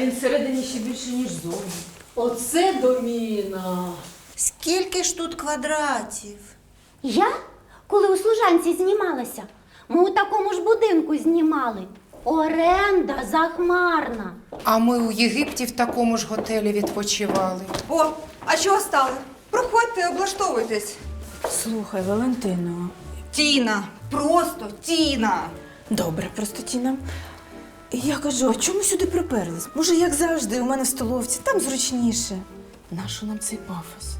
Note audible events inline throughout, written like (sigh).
Він всередині ще більше, ніж зовні. Оце доміна. Скільки ж тут квадратів? Я, коли у служанці знімалася, ми у такому ж будинку знімали. Оренда захмарна. А ми у Єгипті в такому ж готелі відпочивали. О, а чого стали? Проходьте, облаштовуйтесь. Слухай, Валентино. Тіна, просто Тіна. Добре, просто Тіна. Я кажу, а чому сюди приперлись? Може, як завжди, у мене в столовці, там зручніше. Нащо нам цей пафос?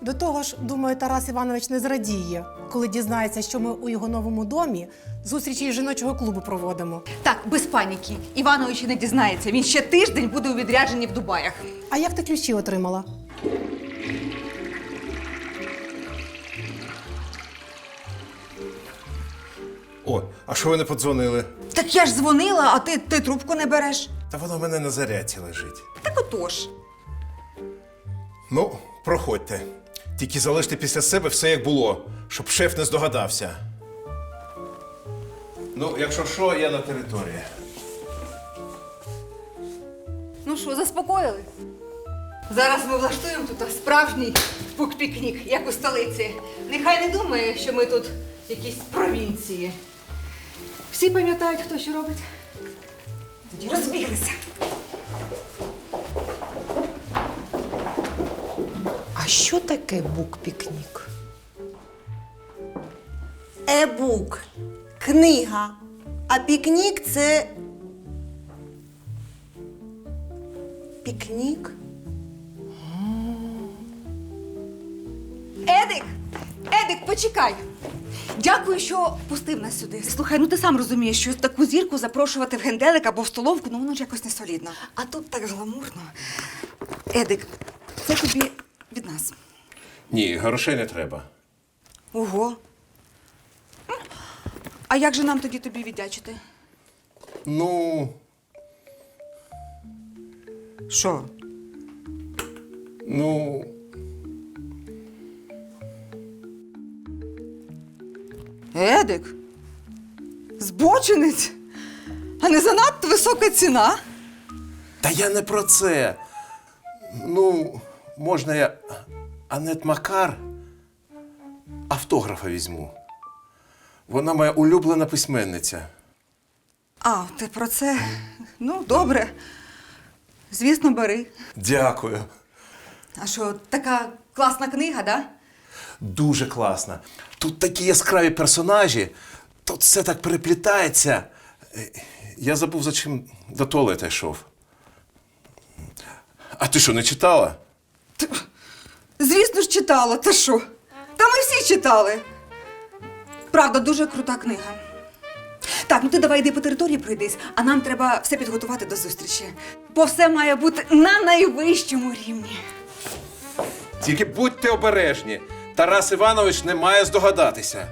До того ж, думаю, Тарас Іванович не зрадіє, коли дізнається, що ми у його новому домі зустрічі із жіночого клубу проводимо. Так, без паніки. Іванович не дізнається. Він ще тиждень буде у відрядженні в Дубаях. А як ти ключі отримала? О, а що ви не подзвонили? Так я ж дзвонила, а ти, ти трубку не береш. Та воно в мене на зарядці лежить. Так отож. Ну, проходьте. Тільки залиште після себе все як було, щоб шеф не здогадався. Ну, якщо що, я на території. Ну що, заспокоїли? Зараз ми влаштуємо тут справжній пук-пікнік, як у столиці. Нехай не думає, що ми тут якісь провінції. Всі пам'ятають, хто що робить. Тоді розбіглися. А що таке бук-пікнік? Ебук книга. А пікнік це. Пікнік? Едик! Едик, почекай! Дякую, що пустив нас сюди. Слухай, ну ти сам розумієш, що таку зірку запрошувати в генделик або в столовку, ну воно ж якось не солідно. А тут так гламурно. Едик, це тобі від нас. Ні, грошей не треба. Ого. А як же нам тоді тобі віддячити? Ну, Що? ну. Едик? Збочинець? А не занадто висока ціна? Та я не про це. Ну, можна я Анет Макар автографа візьму. Вона моя улюблена письменниця. А, ти про це? Ну, добре. Звісно, бери. Дякую. А що, така класна книга, да? Дуже класна. Тут такі яскраві персонажі, тут все так переплітається. Е, Я забув, за чим до туалета йшов. А ти що, не читала? Звісно ж, читала, та що? Та ми всі читали. Правда, дуже крута книга. Так, ну ти давай йди по території пройдись, а нам треба все підготувати до зустрічі. Бо все має бути на найвищому рівні. Тільки будьте обережні. Тарас Іванович не має здогадатися.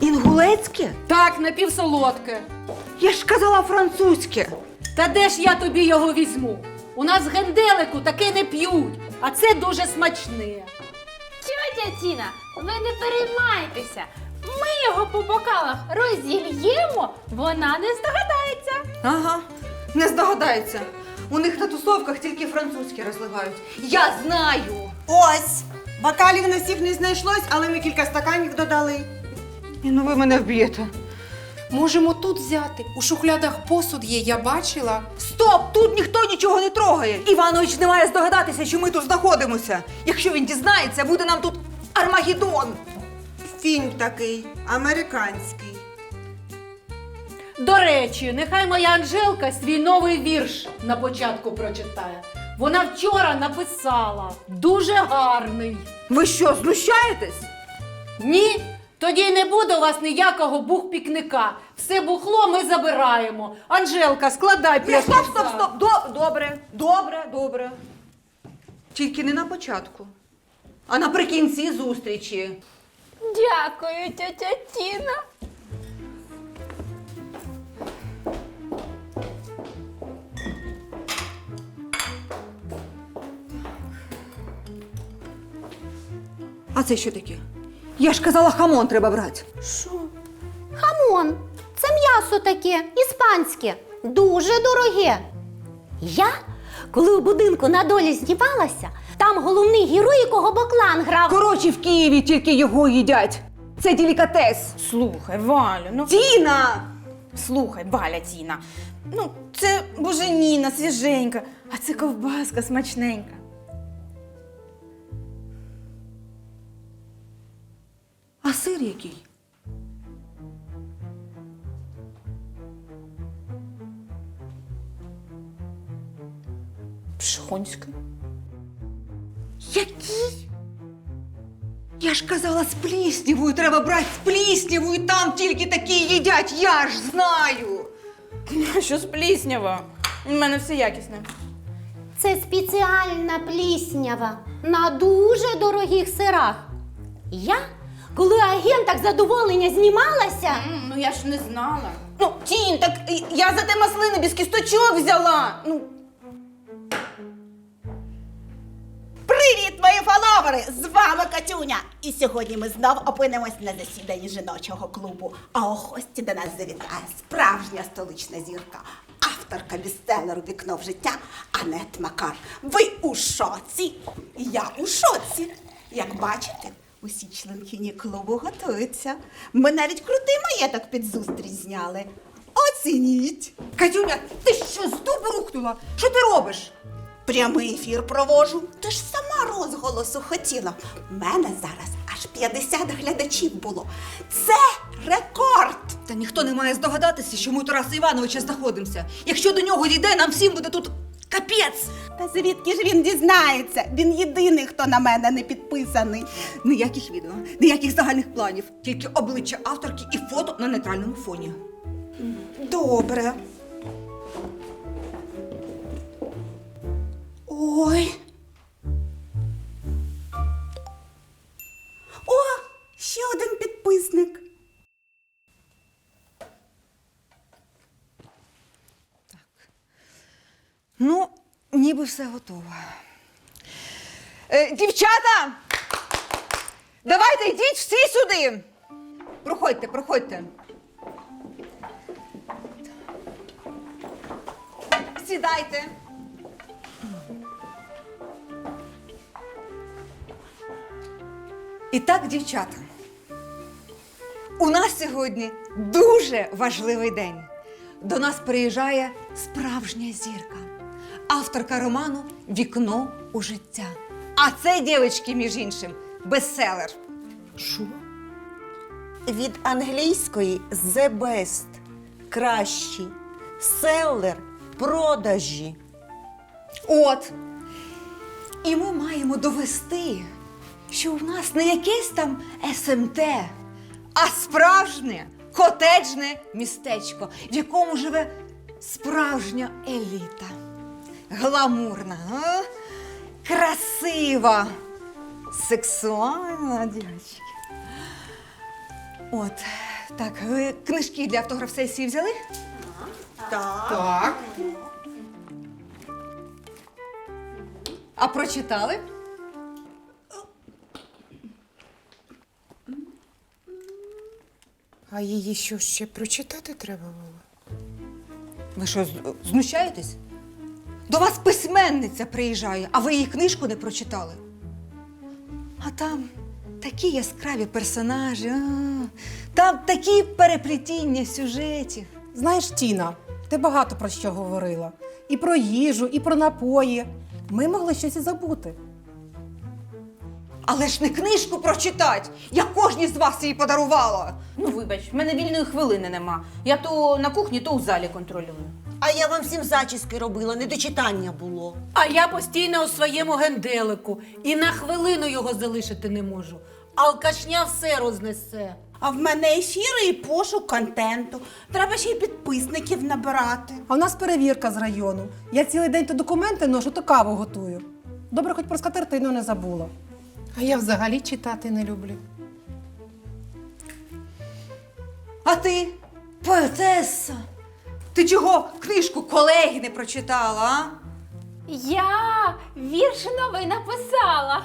Інгулецьке? Так, напівсолодке. Я ж казала французьке. Та де ж я тобі його візьму? У нас генделику таке не п'ють, а це дуже смачне. Тьотя Тіна, ви не переймайтеся. Ми його по бокалах розільємо, вона не здогадається. Ага, не здогадається. У них на тусовках тільки французькі розливають. Я знаю. Ось! Бокалів на всіх не знайшлось, але ми кілька стаканів додали. І ну ви мене вб'єте. Можемо тут взяти. У шухлядах посуд є, я бачила. Стоп! Тут ніхто нічого не трогає. Іванович не має здогадатися, що ми тут знаходимося. Якщо він дізнається, буде нам тут Армагеддон. Фільм такий, американський. До речі, нехай моя Анжелка свій новий вірш на початку прочитає. Вона вчора написала дуже гарний. Ви що, знущаєтесь? Ні, тоді й не буде у вас ніякого бух-пікника. Все бухло ми забираємо. Анжелка, складай Ні, п'ять. стоп, стоп, стоп. До, добре, добре, добре. Тільки не на початку, а наприкінці зустрічі. Дякую, тьотя Тіна. А А це що таке? Я ж казала, хамон треба брати. Що? Хамон, це м'ясо таке, іспанське, дуже дороге. Я, коли у будинку на долі знімалася, там головний герой, якого Боклан грав. Коротше, в Києві тільки його їдять. Це делікатес. Слухай, Валю, ну Тіна! слухай, Валя Тіна. Ну, це буженіна, свіженька, а це ковбаска смачненька. А сир який? Пшонська. Який? Я ж казала, з пліснявою треба брати з пліснявою, там тільки такі їдять, я ж знаю. А що з пліснява? У мене все якісне. Це спеціальна пліснява на дуже дорогих сирах. Я, коли агентах задоволення знімалася, Ну я ж не знала. Ну, Тінь, так я за те маслини без кісточок взяла. Ну, Катюня! І сьогодні ми знов опинимось на засіданні жіночого клубу. А у гості до нас завітає справжня столична зірка, авторка бестселеру Вікно в життя Анет Макар. Ви у шоці? Я у шоці. Як бачите, усі членкині клубу готуються. Ми навіть крутий маєток під зустріч зняли. Оцініть! Катюня, ти що з дубу рухнула? Що ти робиш? Прямий ефір провожу. Ти ж сама розголосу хотіла. У мене зараз аж 50 глядачів було. Це рекорд! Та ніхто не має здогадатися, що ми у Тараса Івановича знаходимося. Якщо до нього дійде, нам всім буде тут капець. Та звідки ж він дізнається? Він єдиний, хто на мене не підписаний. Ніяких відео, ніяких загальних планів, тільки обличчя авторки і фото на нейтральному фоні. Добре. Ой. О, ще один підписник. Так. Ну, ніби все готово. Е, дівчата! Давайте йдіть всі сюди. Проходьте, проходьте. Сідайте. І так, дівчата, у нас сьогодні дуже важливий день. До нас приїжджає справжня зірка, авторка роману Вікно у життя. А це, дівчатки, між іншим, бестселер. що? Від англійської the best – кращий, селлер – продажі. От. І ми маємо довести, що в нас не якесь там СМТ, а справжнє котеджне містечко, в якому живе справжня еліта. Гламурна, а? красива, сексуальна дівчинка. От, так, ви книжки для автограф-сесії взяли? Так. А прочитали? А її що ще прочитати треба було? Ви що, знущаєтесь? До вас письменниця приїжджає, а ви її книжку не прочитали. А там такі яскраві персонажі, а, там такі переплетіння сюжетів. Знаєш, Тіна, ти багато про що говорила. І про їжу, і про напої. Ми могли щось і забути. Але ж не книжку прочитать. Я кожній з вас її подарувала. Ну, вибач, в мене вільної хвилини нема. Я то на кухні, то у залі контролюю. А я вам всім зачіски робила, не до читання було. А я постійно у своєму генделику і на хвилину його залишити не можу. Алкашня все рознесе. А в мене ефіри і пошук контенту. Треба ще й підписників набирати. А в нас перевірка з району. Я цілий день то документи ношу, то каву готую. Добре, хоч про скатертину не забула. А я взагалі читати не люблю. А ти, поетеса, ти чого книжку колеги не прочитала, а? Я вірш новий написала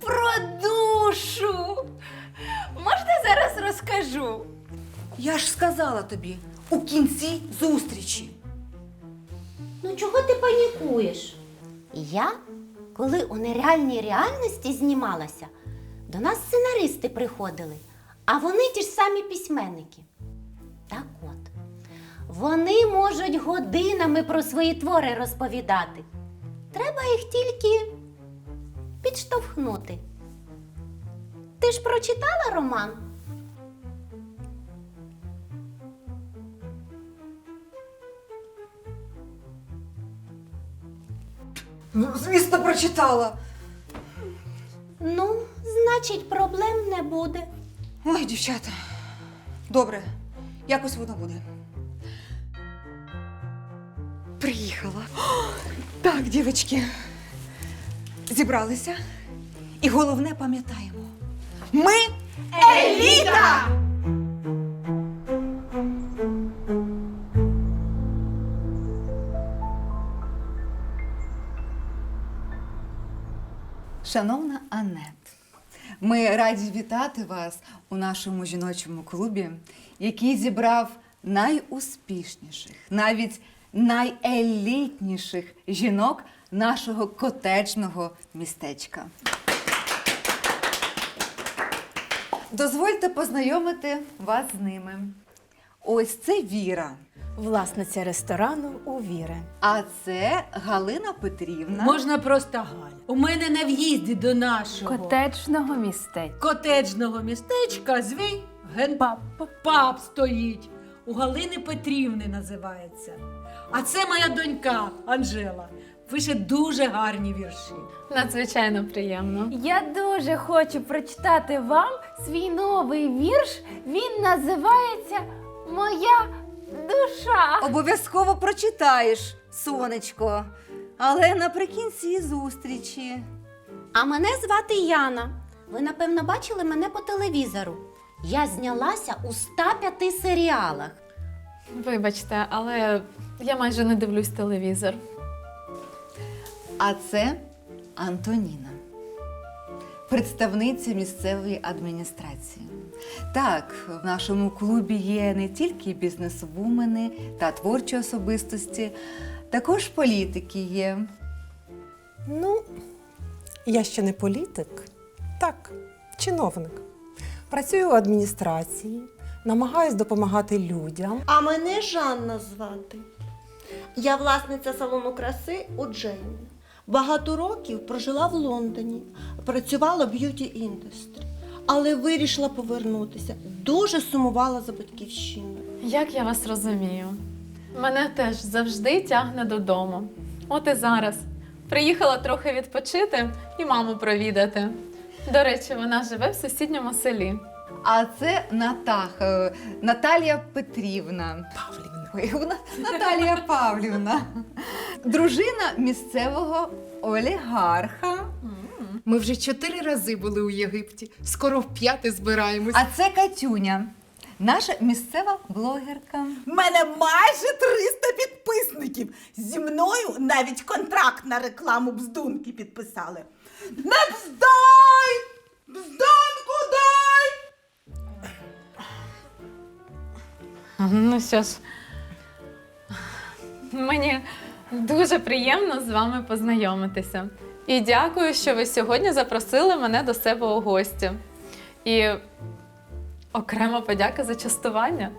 про душу. Можна зараз розкажу? Я ж сказала тобі у кінці зустрічі. Ну чого ти панікуєш? Я коли у нереальній реальності знімалася, до нас сценаристи приходили, а вони ті ж самі письменники. Так от, вони можуть годинами про свої твори розповідати. Треба їх тільки підштовхнути. Ти ж прочитала роман? Звісно, прочитала. Ну, значить, проблем не буде. Ой, дівчата. Добре, якось воно буде. Приїхала. Так, дівчатки. Зібралися. І головне пам'ятаємо. Ми еліта! Шановна Анет, ми раді вітати вас у нашому жіночому клубі, який зібрав найуспішніших, навіть найелітніших жінок нашого котеджного містечка. Дозвольте познайомити вас з ними. Ось це Віра, Власниця ресторану у Віри. а це Галина Петрівна. Можна просто Галь. У мене на в'їзді до нашого Котечного містечка. котеджного містечка звій генпап. Пап стоїть. У Галини Петрівни називається. А це моя донька Анжела. Пише дуже гарні вірші. Надзвичайно приємно. Я дуже хочу прочитати вам свій новий вірш. Він називається Моя душа. Обов'язково прочитаєш, сонечко. Але наприкінці зустрічі. А мене звати Яна. Ви, напевно, бачили мене по телевізору. Я знялася у 105 серіалах. Вибачте, але я майже не дивлюсь телевізор. А це Антоніна, представниця місцевої адміністрації. Так, в нашому клубі є не тільки бізнесвумени та творчі особистості, також політики є. Ну, я ще не політик, так, чиновник. Працюю у адміністрації, намагаюсь допомагати людям. А мене Жанна звати. Я власниця салону краси у Джейні. Багато років прожила в Лондоні, працювала в б'юті індустрі, але вирішила повернутися. Дуже сумувала за батьківщиною. Як я вас розумію? Мене теж завжди тягне додому. От і зараз. Приїхала трохи відпочити і маму провідати. До речі, вона живе в сусідньому селі. А це Натаха, Наталія Петрівна. Павлівна. Ой, (laughs) вона Наталія Павлівна. Дружина місцевого олігарха. Ми вже чотири рази були у Єгипті. Скоро в п'яте збираємось. А це Катюня, наша місцева блогерка. В мене майже 300 підписників. Зі мною навіть контракт на рекламу бздунки підписали. Не бздай! Бздонку дай! Ну що ж, мені дуже приємно з вами познайомитися. І дякую, що ви сьогодні запросили мене до себе у гості. І окрема подяка за частування.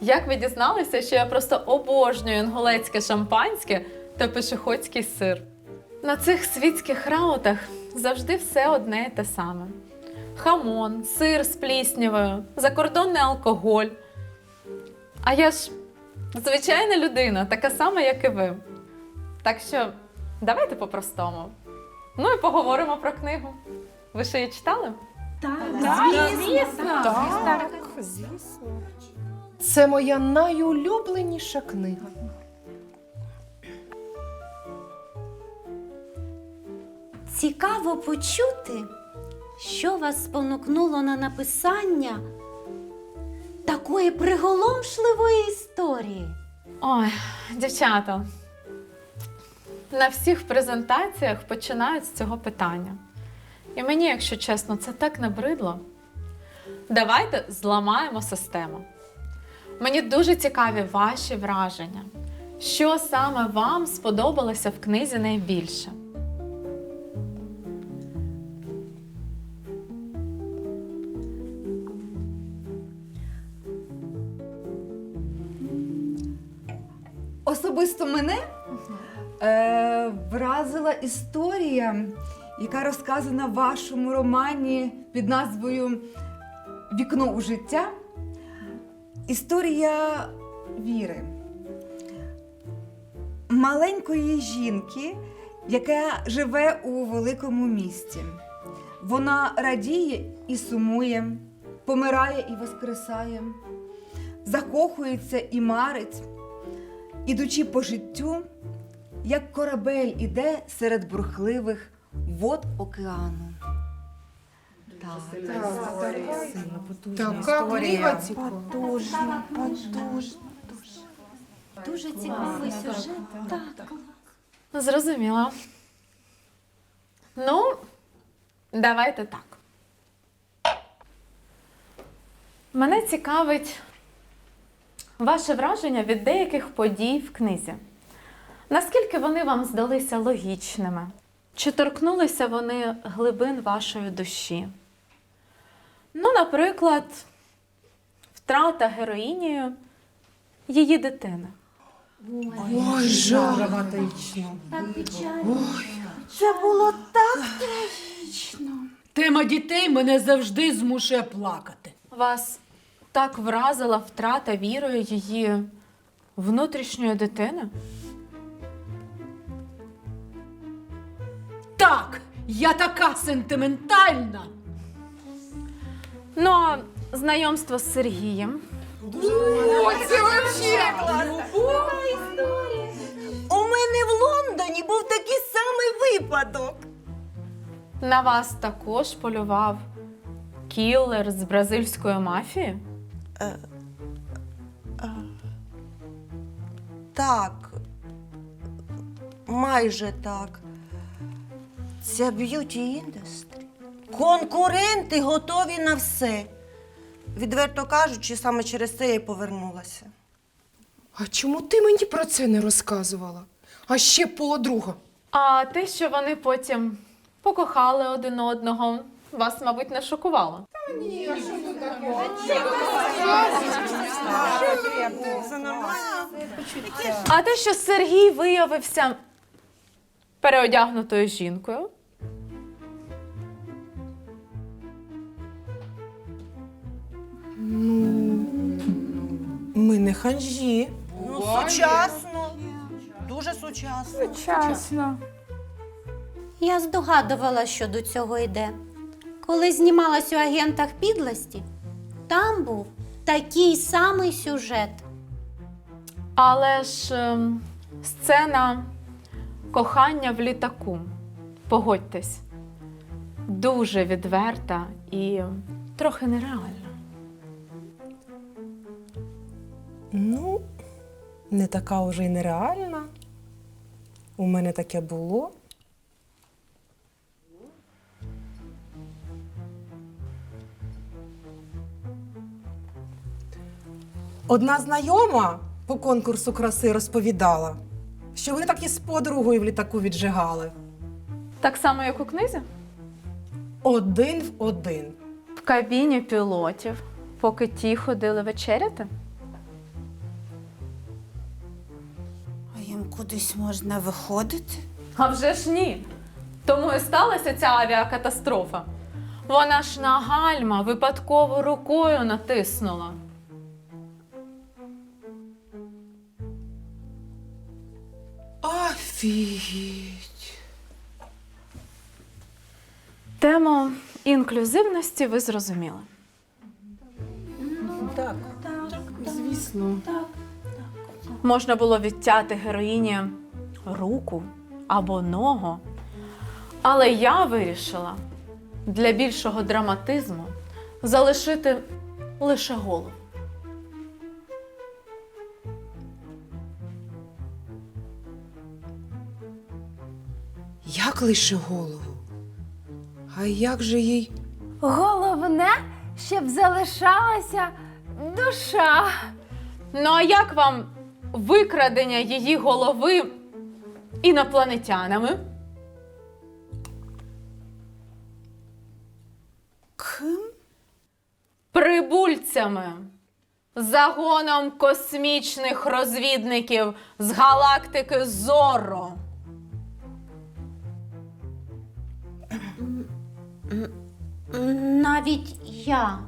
Як ви дізналися, що я просто обожнюю інголецьке шампанське та пешеходський сир? На цих світських раутах завжди все одне і те саме: хамон, сир з пліснявою, закордонний алкоголь. А я ж звичайна людина, така сама, як і ви. Так що давайте по-простому. Ну і поговоримо про книгу. Ви ще її читали? Так. звісно. Так, звісно. Це моя найулюбленіша книга. Цікаво почути, що вас спонукнуло на написання такої приголомшливої історії. Ой, дівчата. На всіх презентаціях починають з цього питання. І мені, якщо чесно, це так набридло. Давайте зламаємо систему. Мені дуже цікаві ваші враження. Що саме вам сподобалося в книзі найбільше? Вразила історія, яка розказана в вашому романі під назвою Вікно у життя. Історія віри. Маленької жінки, яка живе у великому місті. Вона радіє і сумує, помирає і воскресає, закохується і марить ідучи по життю, як корабель іде серед бурхливих вод океану. Така книга цікава. Потужно, потужно. Дуже цікавий сюжет. Так. Зрозуміло. Ну, давайте так. Мене цікавить ваше враження від деяких подій в книзі. Наскільки вони вам здалися логічними? Чи торкнулися вони глибин вашої душі? Ну, наприклад, втрата героїнею її дитини. Ой, жах. Драматично. Так печально. Це було так. Тема дітей мене завжди змушує плакати. Вас так вразила втрата вірою її внутрішньої дитини? Так, я така сентиментальна. Ну, а знайомство з Сергієм. О, це висторію. У мене в Лондоні був такий самий випадок. На вас також полював кілер з бразильської мафії? Так, майже так. Це б'юті індустрі. Конкуренти готові на все. Відверто кажучи, саме через це я й повернулася. А чому ти мені про це не розказувала? А ще подруга. А те, що вони потім покохали один одного, вас, мабуть, не шокувало. Це нормально. А те, що Сергій виявився переодягнутою жінкою. Ми не ханжі. Ну, сучасно. Дуже сучасно. Я здогадувала, що до цього йде. Коли знімалась у агентах підлості, там був такий самий сюжет. Але ж ем, сцена кохання в літаку. Погодьтесь, дуже відверта і трохи нереальна. Ну, не така вже й нереальна. У мене таке було. Одна знайома по конкурсу краси розповідала, що вони так і з подругою в літаку віджигали. Так само, як у книзі? Один в один. В кабіні пілотів, поки ті ходили вечеряти. А їм кудись можна виходити? А вже ж ні. Тому і сталася ця авіакатастрофа. Вона ж на гальма випадково рукою натиснула. Офігеть. Тему інклюзивності ви зрозуміли. Так, Звісно. Можна було відтяти героїні руку або ногу. Але я вирішила для більшого драматизму залишити лише голову. Як лише голову? А як же їй Головне, щоб залишалася душа. Ну, а як вам викрадення її голови інопланетянами? Ким? Прибульцями, загоном космічних розвідників з галактики Зорро. Навіть я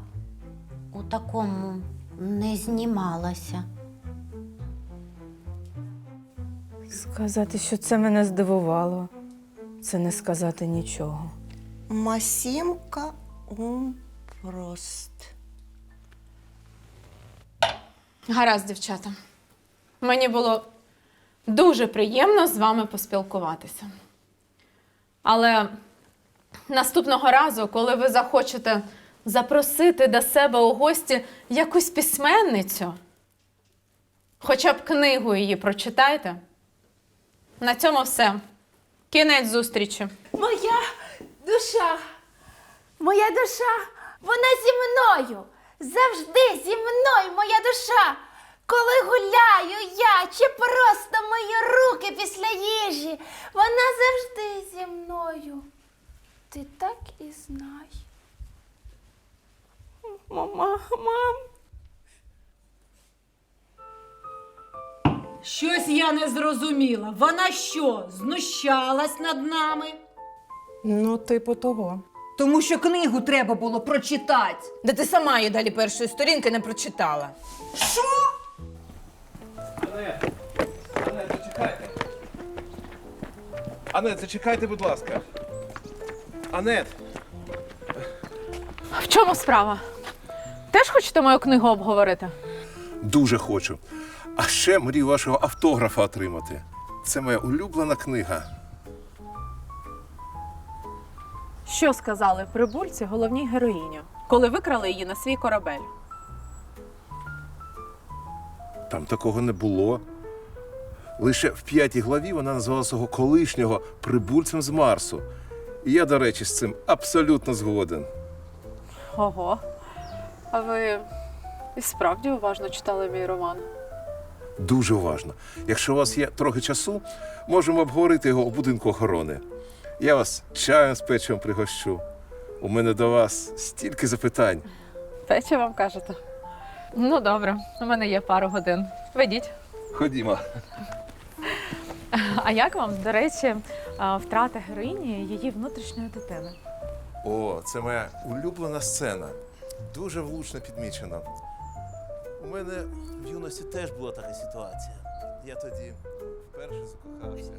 у такому не знімалася. Сказати, що це мене здивувало. Це не сказати нічого. Масімка умпрост. Гаразд, дівчата. Мені було дуже приємно з вами поспілкуватися. Але наступного разу, коли ви захочете запросити до себе у гості якусь письменницю, хоча б книгу її прочитайте. На цьому все. Кінець зустрічі. Моя душа, моя душа, вона зі мною. Завжди зі мною моя душа. Коли гуляю я чи просто мої руки після їжі, вона завжди зі мною. Ти так і знай. Мама, мам. Щось я не зрозуміла. Вона що, знущалась над нами? Ну, типу того. Тому що книгу треба було прочитати. Да ти сама її далі першої сторінки не прочитала. Анет, Анет, зачекайте. Анет, зачекайте, будь ласка. Анет, В чому справа? Теж хочете мою книгу обговорити? дуже хочу. А ще мрію вашого автографа отримати. Це моя улюблена книга. Що сказали прибульці головній героїні, коли викрали її на свій корабель? Там такого не було. Лише в п'ятій главі вона назвала свого колишнього прибульцем з Марсу. І я, до речі, з цим абсолютно згоден. Ого. А ви і справді уважно читали мій роман? Дуже уважно. Якщо у вас є трохи часу, можемо обговорити його у будинку охорони. Я вас чаєм з печивом пригощу. У мене до вас стільки запитань. Пече вам кажете? Ну, добре, у мене є пару годин. Ведіть. Ходімо. (laughs) А як вам, до речі, втрата героїні її внутрішньої дитини? О, це моя улюблена сцена. Дуже влучно підмічена. У мене в юності теж була така ситуація. Я тоді вперше закохався.